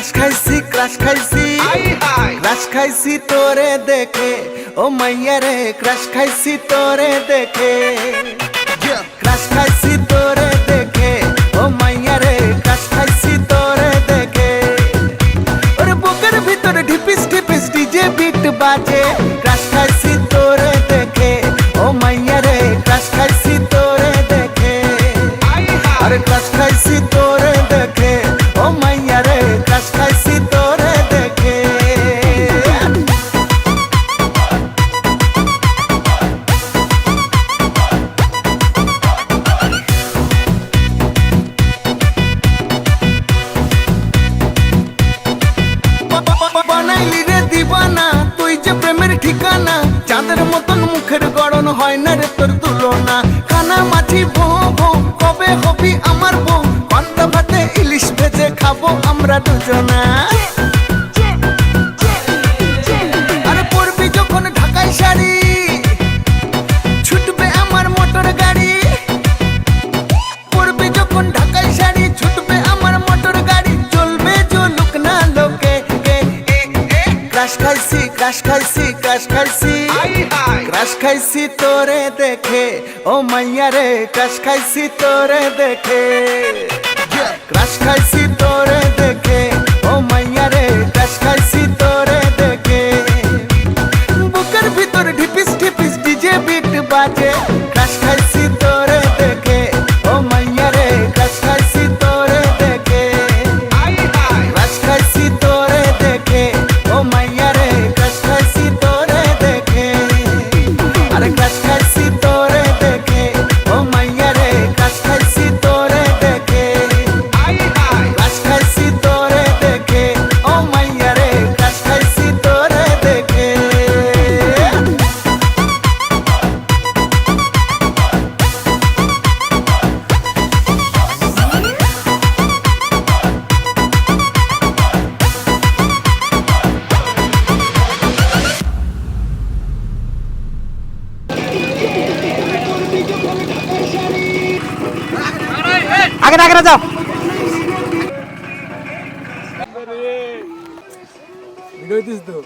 Crush খাইছি crush খাইছি। Crush খাইছি তোরে দেখে। ও মাইয়া রে ক্রাশ খাইছি তোরে দেখে। ক্রাশ খাইছি তোরে দেখে। ও মাইয়া রে ক্রাশ খাইছি তোরে দেখে। ওরে বুকের ভিতরে ঢিপিস ঢিপিস ডিজে বিট বাজে। ক্রাশ খাইছি প্রেমের ঠিকানা চাঁদের মতন মুখের গড়ন হয় না রে তোর তুলনা। কানা মাছি ভো ভো কবে হবি আমার বউ? পান্তা ভাতে ইলিশ ভেজে খাব আমরা দুজনা। আরে পড়বি যখন ঢাকায় শাড়ি ক্রাশ খাইছি ক্রাশ খাইছি ক্রাশ খাইছি ক্রাশ খাইছি তোরে দেখে ও মাইয়া রে ক্রাশ খাইছি তোরে দেখে আগে আগে যাও। ভিডিও দিস তো।